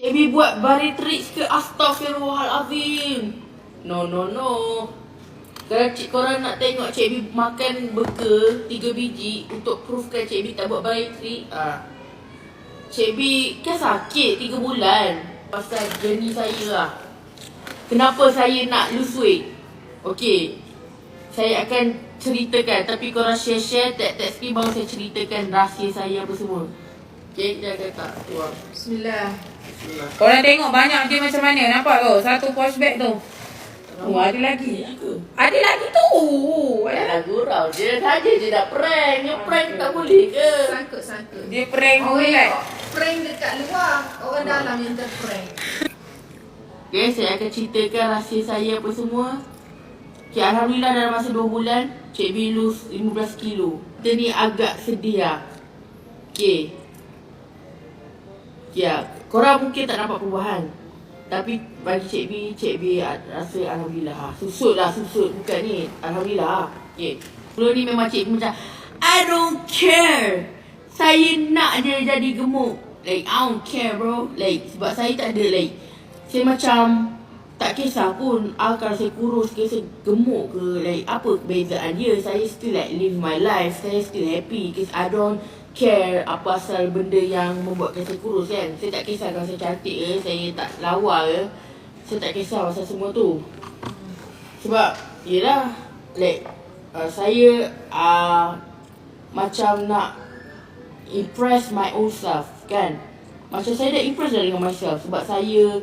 Cikbi buat bari tricks ke Astaghfirullahalazim. No, no, no. Kalau cik korang nak tengok Cikbi makan burger tiga biji untuk proofkan Cikbi tak buat bari trick, ah. Cikbi kan sakit tiga bulan pasal journey saya lah. Kenapa saya nak lose weight? Okey. Saya akan ceritakan tapi korang share-share tag-tag sikit baru saya ceritakan rahsia saya apa semua. Okey, jaga tak tuan. Bismillah. Bismillah. Korang tengok banyak dia macam mana. Nampak tu? Satu push bag tu. Oh, ada lagi. Ya? Ada lagi tu. Ada Dah gurau je saja je dah prank. Yang prank tak boleh ke? Sangkut-sangkut. Dia prank Orang bulat. prank dekat luar, orang dalam yang terprank. Okay, saya akan ceritakan rahsia saya apa semua. Okay, Alhamdulillah dalam masa 2 bulan, Cik B lose 15 kilo. Kita ni agak sedih lah. Okay. Ya, korang mungkin tak nampak perubahan. Tapi bagi Cik B, Cik B rasa Alhamdulillah. lah. Susut lah, susut. Bukan ni. Alhamdulillah. lah. Okay. Sebelum ni memang Cik B macam, I don't care. Saya nak je jadi gemuk. Like, I don't care bro. Like, sebab saya tak ada like, saya macam tak kisah pun ah, kalau saya kurus ke saya gemuk ke like apa perbezaan dia saya still like live my life saya still happy because I don't care apa asal benda yang membuatkan saya kurus kan. Saya tak kisah kalau saya cantik ke saya tak lawa ke. Saya tak kisah pasal semua tu. Sebab yelah like uh, saya uh, macam nak impress my own self kan. Macam saya dah impress dah dengan myself. Sebab saya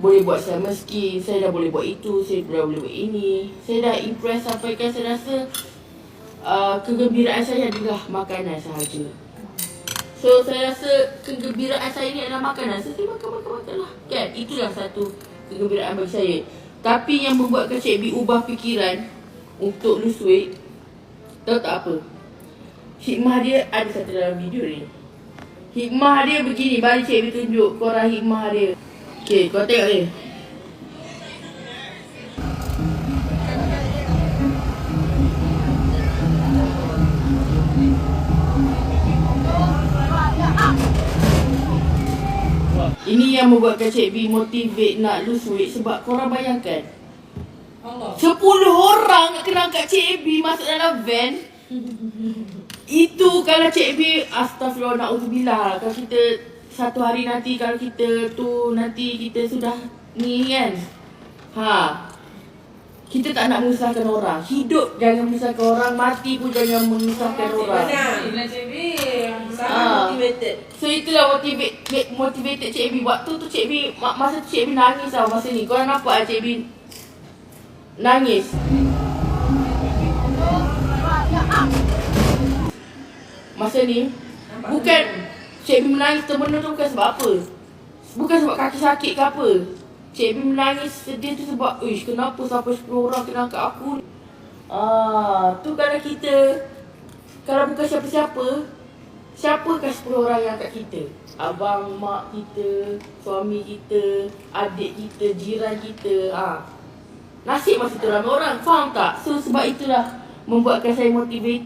boleh buat sama skin, saya dah boleh buat itu, saya dah boleh buat ini. Saya dah impress sampai kan saya rasa uh, kegembiraan saya adalah makanan sahaja. So saya rasa kegembiraan saya ni adalah makanan. So, saya makan makan makan lah. Kan? Itulah satu kegembiraan bagi saya. Tapi yang membuatkan Cik B ubah fikiran untuk lose weight, tahu tak apa? Hikmah dia ada satu dalam video ni. Hikmah dia begini, bagi Cik B tunjuk korang hikmah dia. Okay, kau tengok ni. Ini yang membuatkan Cik B motivate nak lose weight sebab korang bayangkan Allah. 10 orang kena kat Cik B masuk dalam van Itu kalau Cik B Astagfirullah na'udzubillah Kalau kita satu hari nanti kalau kita tu nanti kita sudah ni kan Ha kita tak nak menyusahkan orang Hidup jangan menyusahkan orang Mati pun jangan menyusahkan orang. Ah. Sama motivated. So itulah motivate motivated Cik B Waktu tu Cik B ma- Masa tu Cik B nangis tau masa ni. Korang nampak tak Cik B Nangis. Masa ni Bukan Cik B menangis terbenda tu bukan sebab apa. Bukan sebab kaki sakit ke apa. Cik B menangis sedih tu sebab Uish kenapa sampai 10 orang kena kat aku? Ah, tu kalau kita Kalau bukan siapa-siapa Siapakah 10 orang yang kat kita? Abang, mak kita, suami kita, adik kita, jiran kita. Ha. Nasib masih tu ramai orang. Faham tak? So sebab itulah membuatkan saya motivate